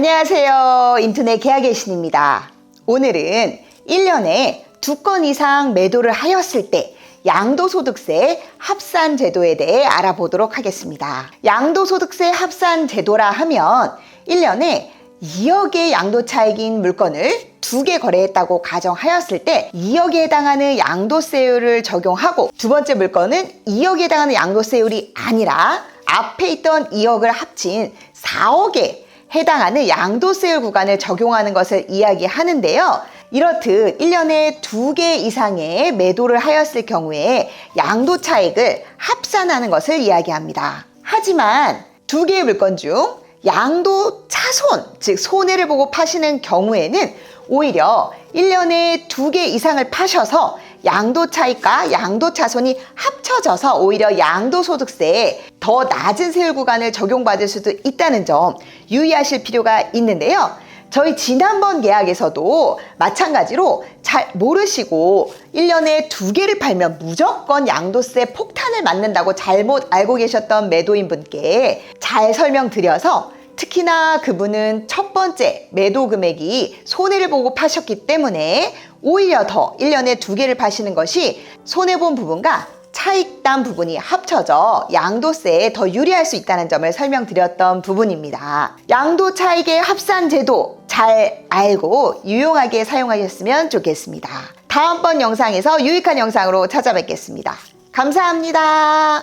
안녕하세요. 인터넷 계약의 신입니다. 오늘은 1년에 두 건 이상 매도를 하였을 때 양도소득세 합산 제도에 대해 알아보도록 하겠습니다. 양도소득세 합산 제도라 하면 1년에 2억의 양도 차익인 물건을 두 개 거래했다고 가정하였을 때 2억에 해당하는 양도세율을 적용하고 두 번째 물건은 2억에 해당하는 양도세율이 아니라 앞에 있던 2억을 합친 4억에 해당하는 양도세율 구간을 적용하는 것을 이야기하는데요. 이렇듯 1년에 두개 이상의 매도를 하였을 경우에 양도 차익을 합산하는 것을 이야기합니다. 하지만 두 개의 물건 중 양도 차손, 즉 손해를 보고 파시는 경우에는 오히려 1년에 두 개 이상을 파셔서 양도 차익과 양도 차손이 합쳐져서 오히려 양도소득세에 더 낮은 세율 구간을 적용받을 수도 있다는 점 유의하실 필요가 있는데요. 저희 지난번 계약에서도 마찬가지로 잘 모르시고 1년에 두 개를 팔면 무조건 양도세 폭탄을 맞는다고 잘못 알고 계셨던 매도인 분께 잘 설명드려서 특히나 그분은 첫 번째 매도 금액이 손해를 보고 파셨기 때문에 오히려 더 1년에 두 개를 파시는 것이 손해본 부분과 차익단 부분이 합쳐져 양도세에 더 유리할 수 있다는 점을 설명드렸던 부분입니다. 양도 차익의 합산 제도 잘 알고 유용하게 사용하셨으면 좋겠습니다. 다음번 영상에서 유익한 영상으로 찾아뵙겠습니다. 감사합니다.